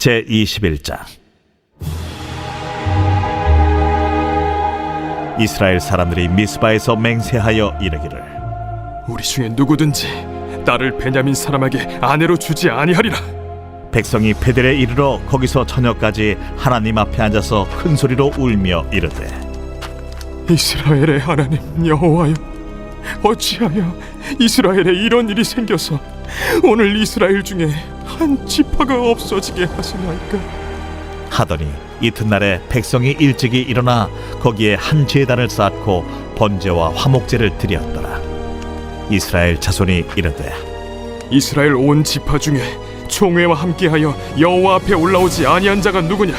제 21장 이스라엘 사람들이 미스바에서 맹세하여 이르기를 우리 중에 누구든지 딸을 베냐민 사람에게 아내로 주지 아니하리라. 백성이 베델에 이르러 거기서 저녁까지 하나님 앞에 앉아서 큰 소리로 울며 이르되 이스라엘의 하나님 여호와여, 어찌하여 이스라엘에 이런 일이 생겨서 오늘 이스라엘 중에 한 지파가 없어지게 하시나이까? 하더니 이튿날에 백성이 일찍이 일어나 거기에 한 제단을 쌓고 번제와 화목제를 드렸더라 이스라엘 자손이 이르되 이스라엘 온 지파 중에 총회와 함께하여 여호와 앞에 올라오지 아니한 자가 누구냐?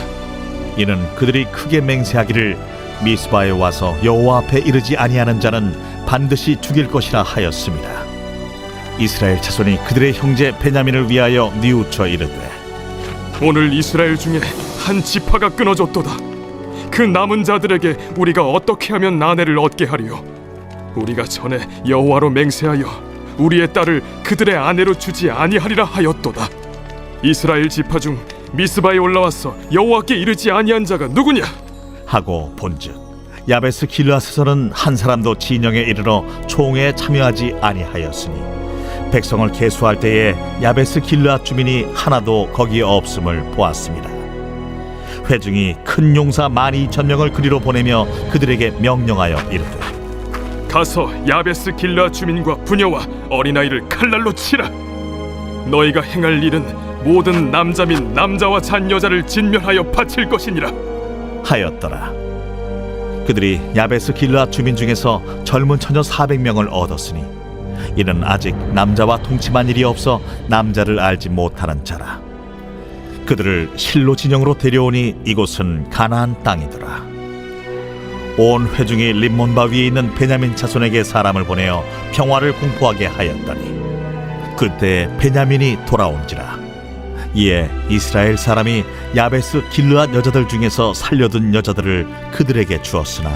이는 그들이 크게 맹세하기를 미스바에 와서 여호와 앞에 이르지 아니하는 자는 반드시 죽일 것이라 하였습니다. 이스라엘 자손이 그들의 형제 베냐민을 위하여 뉘우쳐 이르되 오늘 이스라엘 중에 한 지파가 끊어졌도다. 그 남은 자들에게 우리가 어떻게 하면 아내를 얻게 하리요? 우리가 전에 여호와로 맹세하여 우리의 딸을 그들의 아내로 주지 아니하리라 하였도다. 이스라엘 지파 중 미스바에 올라와서 여호와께 이르지 아니한 자가 누구냐? 하고 본즉 야베스 길라스에서는 한 사람도 진영에 이르러 총회에 참여하지 아니하였으니 백성을 계수할 때에 야베스 길라 주민이 하나도 거기에 없음을 보았습니다. 회중이 큰 용사 만 이천 명을 그리로 보내며 그들에게 명령하여 이르되 가서 야베스 길라 주민과 부녀와 어린아이를 칼날로 치라. 너희가 행할 일은 모든 남자 및 남자와 잔 여자를 진멸하여 바칠 것이니라. 하였더라. 그들이 야베스 길라 주민 중에서 젊은 처녀 400명을 얻었으니 이는 아직 남자와 동침한 일이 없어 남자를 알지 못하는 자라. 그들을 실로 진영으로 데려오니 이곳은 가나안 땅이더라. 온 회중이 림몬 바 위에 있는 베냐민 자손에게 사람을 보내어 평화를 공포하게 하였더니 그때 베냐민이 돌아온지라. 이에 이스라엘 사람이 야베스 길르앗 여자들 중에서 살려둔 여자들을 그들에게 주었으나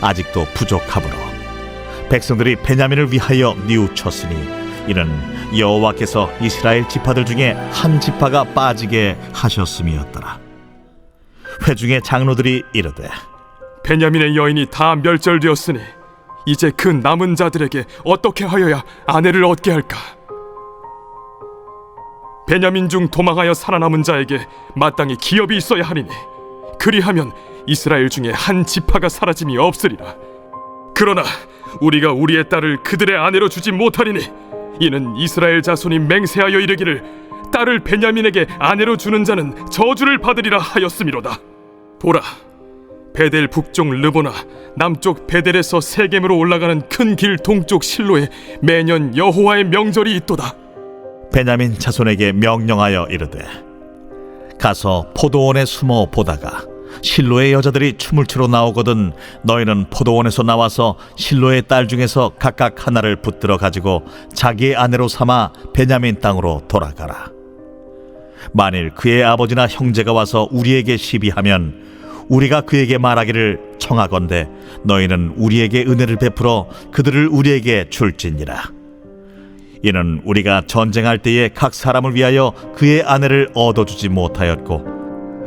아직도 부족하므로 백성들이 베냐민을 위하여 뉘우쳤으니 이는 여호와께서 이스라엘 지파들 중에 한 지파가 빠지게 하셨음이었더라 회중의 장로들이 이르되 베냐민의 여인이 다 멸절되었으니 이제 그 남은 자들에게 어떻게 하여야 아내를 얻게 할까? 베냐민 중 도망하여 살아남은 자에게 마땅히 기업이 있어야 하리니 그리하면 이스라엘 중에 한 지파가 사라짐이 없으리라. 그러나 우리가 우리의 딸을 그들의 아내로 주지 못하리니 이는 이스라엘 자손이 맹세하여 이르기를 딸을 베냐민에게 아내로 주는 자는 저주를 받으리라 하였음이로다. 보라, 베델 북쪽 르보나 남쪽 베델에서 세겜으로 올라가는 큰 길 동쪽 실로에 매년 여호와의 명절이 있도다. 베냐민 자손에게 명령하여 이르되 가서 포도원에 숨어 보다가 실로의 여자들이 춤을 추러 나오거든 너희는 포도원에서 나와서 실로의 딸 중에서 각각 하나를 붙들어 가지고 자기의 아내로 삼아 베냐민 땅으로 돌아가라. 만일 그의 아버지나 형제가 와서 우리에게 시비하면 우리가 그에게 말하기를 청하건대 너희는 우리에게 은혜를 베풀어 그들을 우리에게 줄지니라. 이는 우리가 전쟁할 때에 각 사람을 위하여 그의 아내를 얻어주지 못하였고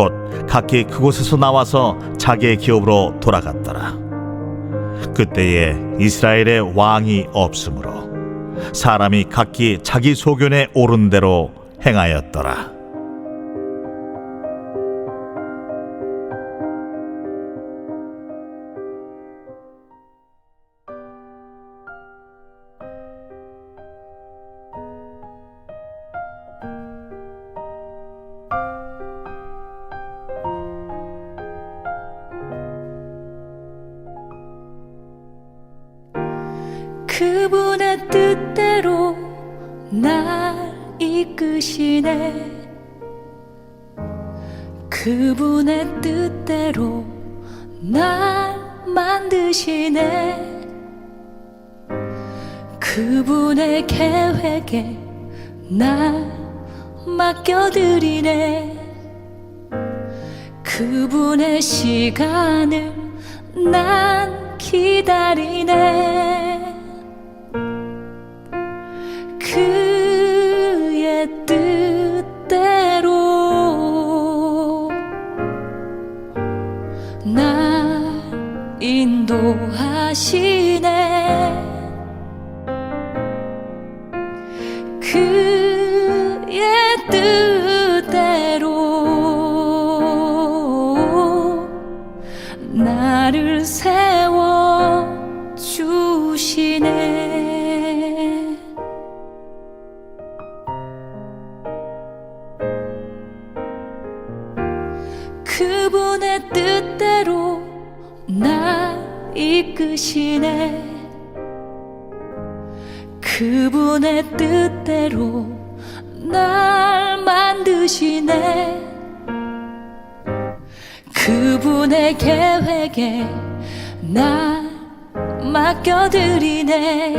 곧 각기 그곳에서 나와서 자기의 기업으로 돌아갔더라. 그때에 이스라엘의 왕이 없으므로 사람이 각기 자기 소견에 오른 대로 행하였더라 그분의 뜻대로 날 이끄시네. 그분의 뜻대로 날 만드시네. 그분의 계획에 날 맡겨드리네. 그분의 시간을 난 기다리네 인도하시네 그분의 뜻대로 날 만드시네. 그분의 계획에 날 맡겨드리네.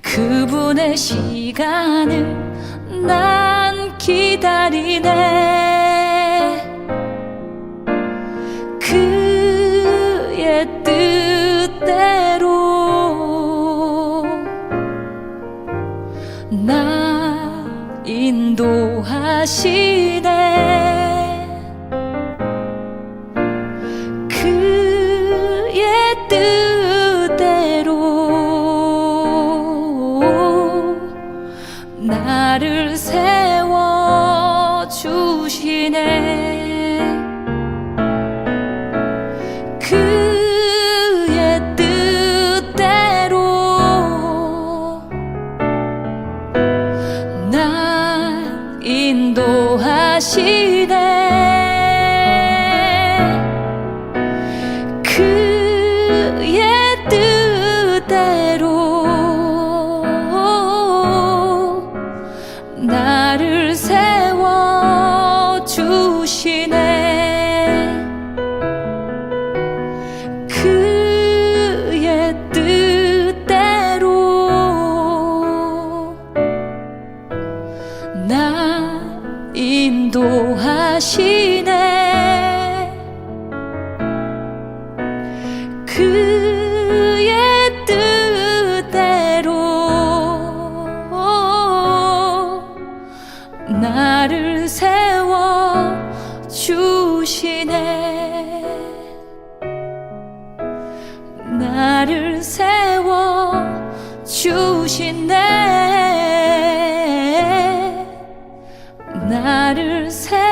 그분의 시간을 난 기다리네. 그의 뜻 하시네. 그의 뜻대로 나를 세워 주시네 하시네. 그의 뜻대로 나를 세워 주시네. 그의 뜻대로 나 인도하시네. 그의 뜻대로 나를 세워 주시네. 나를 세워 주시네 나를 세워